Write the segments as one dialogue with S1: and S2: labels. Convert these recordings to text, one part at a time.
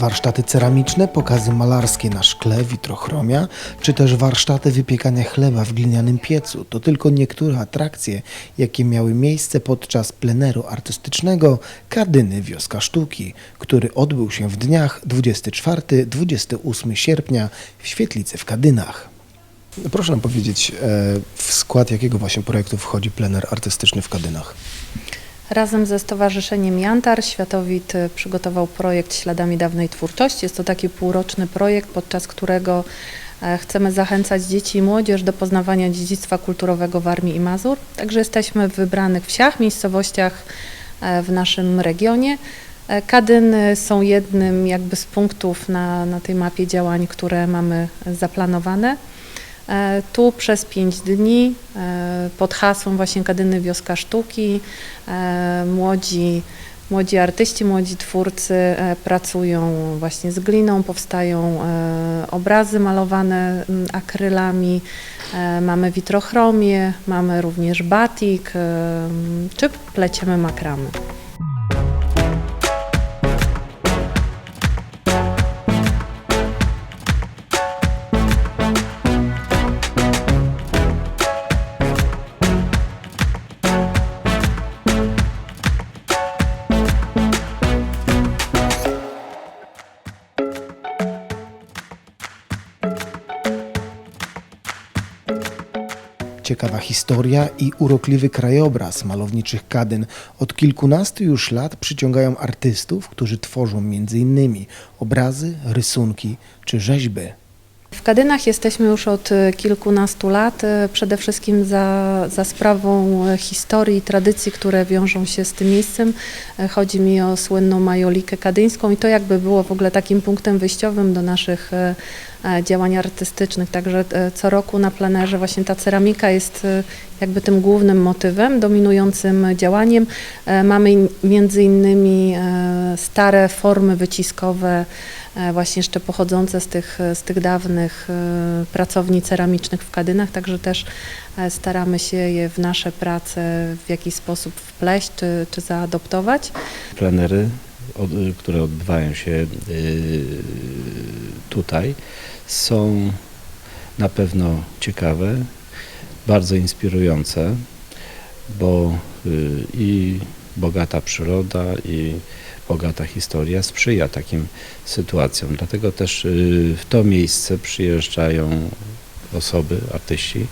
S1: warsztaty ceramiczne, pokazy malarskie na szkle, witrochromia, czy też warsztaty wypiekania chleba w glinianym piecu to tylko niektóre atrakcje, jakie miały miejsce podczas pleneru artystycznego Kadyny Wioska Sztuki, który odbył się w dniach 24-28 sierpnia w Świetlicy w Kadynach. Proszę nam powiedzieć, e, w skład jakiego właśnie projektu wchodzi plener artystyczny w Kadynach?
S2: Razem ze Stowarzyszeniem Jantar Światowit przygotował projekt Śladami Dawnej Twórczości. Jest to taki półroczny projekt, podczas którego e, chcemy zachęcać dzieci i młodzież do poznawania dziedzictwa kulturowego Warmii i Mazur. Także jesteśmy w wybranych wsiach, miejscowościach e, w naszym regionie. E, Kadyny są jednym jakby z punktów na, na tej mapie działań, które mamy zaplanowane. E, Tu przez pięć dni e, pod hasłem właśnie Kadyny Wioska Sztuki e, młodzi, młodzi artyści, młodzi twórcy pracują właśnie z gliną, powstają obrazy malowane akrylami, mamy witrochromię, mamy również batik, czy pleciemy makramy.
S1: Ciekawa historia i urokliwy krajobraz malowniczych kadyn od kilkunastu już lat przyciągają artystów, którzy tworzą m.in. obrazy, rysunki czy rzeźby.
S2: W Kadynach jesteśmy już od e, kilkunastu lat, e, przede wszystkim za, za sprawą e, historii i tradycji, które wiążą się z tym miejscem. Chodzi mi o słynną majolikę kadyńską i to jakby było w ogóle takim punktem wyjściowym do naszych działań artystycznych. Także e, co roku na plenerze właśnie ta ceramika jest e, jakby tym głównym motywem, dominującym działaniem. E, Mamy między innymi e, stare formy wyciskowe, e, właśnie jeszcze pochodzące z tych, z tych dawnych e, pracowni ceramicznych w Kadynach, także też e, staramy się je w nasze prace w jakiś sposób wpleść czy, czy zaadoptować.
S3: plenery, które odbywają się y, tutaj, są na pewno ciekawe, bardzo inspirujące, bo y, i bogata przyroda, i bogata historia sprzyja takim sytuacjom. Dlatego też y, w to miejsce przyjeżdżają osoby, artyści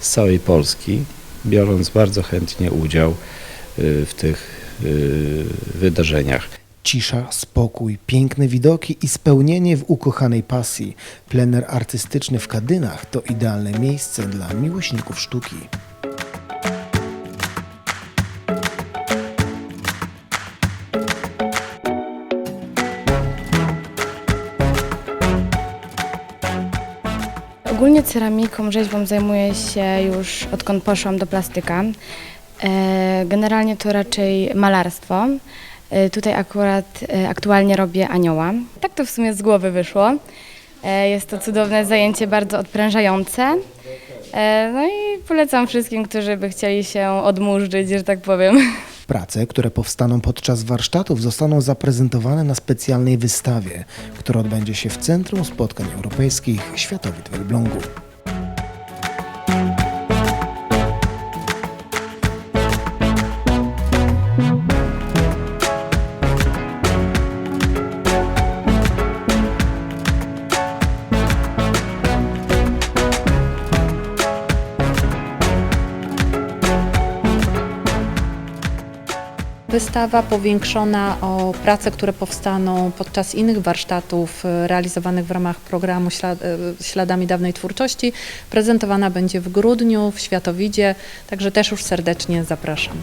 S3: z całej Polski, biorąc bardzo chętnie udział y, w tych wydarzeniach.
S1: Cisza, spokój, piękne widoki i spełnienie w ukochanej pasji. Plener artystyczny w Kadynach to idealne miejsce dla miłośników sztuki.
S4: Ogólnie ceramiką, rzeźbą zajmuję się już odkąd poszłam do plastyka. E, Generalnie to raczej malarstwo. E, Tutaj akurat e, aktualnie robię anioła. Tak to w sumie z głowy wyszło. E, Jest to cudowne zajęcie, bardzo odprężające. No i polecam wszystkim, którzy by chcieli się odmurzyć, że tak powiem.
S1: Prace, które powstaną podczas warsztatów, zostaną zaprezentowane na specjalnej wystawie, która odbędzie się w Centrum Spotkań Europejskich Światowit w Elblągu.
S2: Wystawa powiększona o prace, które powstaną podczas innych warsztatów e, realizowanych w ramach programu e, Śladami Dawnej Twórczości prezentowana będzie w grudniu w Światowidzie, także też już serdecznie zapraszam.